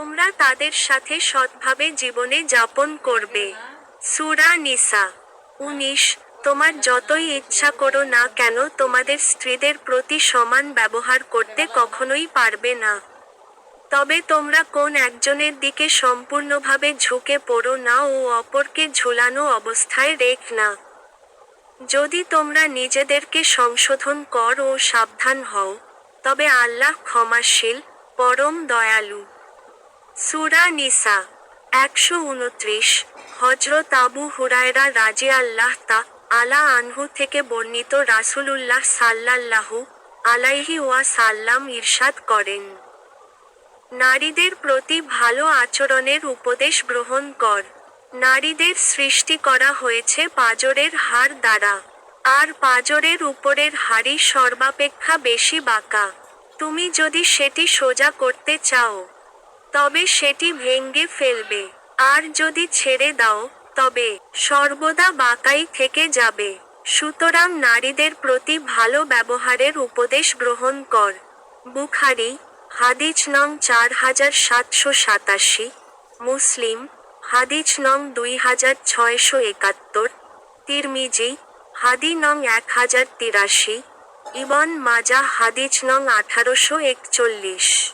তোমরা তাদের সাথে সৎভাবে জীবনে যাপন করবে। সুরা নিসা উনিশ, তোমার যতই ইচ্ছা করো না কেন, তোমাদের স্ত্রীদের প্রতি সমান ব্যবহার করতে কখনোই পারবে না। তবে তোমরা কোন একজনের দিকে সম্পূর্ণভাবে ঝুঁকে পড়ো না ও অপরকে ঝুলানো অবস্থায় রেখ না। যদি তোমরা নিজেদেরকে সংশোধন কর ও সাবধান হও, তবে আল্লাহ ক্ষমাশীল, পরম দয়ালু। সুরা নিসা একশো উনত্রিশ হজরত আবু হুরায়রা রাজি আল্লাহ তা আলা আনহু থেকে বর্ণিত রাসূলুল্লাহ সাল্লাল্লাহু আলাইহি ওয়া সাল্লাম ইরশাদ করেন। নারীদের প্রতি ভালো আচরণের উপদেশ গ্রহণ কর। নারীদের সৃষ্টি করা হয়েছে পাজরের হাড় দ্বারা, আর পাজরের উপরের হাড়ি সর্বাপেক্ষা বেশি বাঁকা। তুমি যদি সেটি সোজা করতে চাও তবে সেটি ভেঙ্গে ফেলবে। আর যদি ছেড়ে দাও, তবে সর্বদা বাঁকাই থেকে যাবে। সুতরাং নারীদের প্রতি ভালো ব্যবহারের উপদেশ গ্রহণ কর। বুখারি হাদিজ নং চার হাজার সাতশো সাতাশি, মুসলিম হাদিজ নং দুই হাজার ছয়শো একাত্তর, তিরমিজি, হাদি নং এক হাজার তিরাশি, ইবন মাজা হাদিজ নং আঠারোশো একচল্লিশ।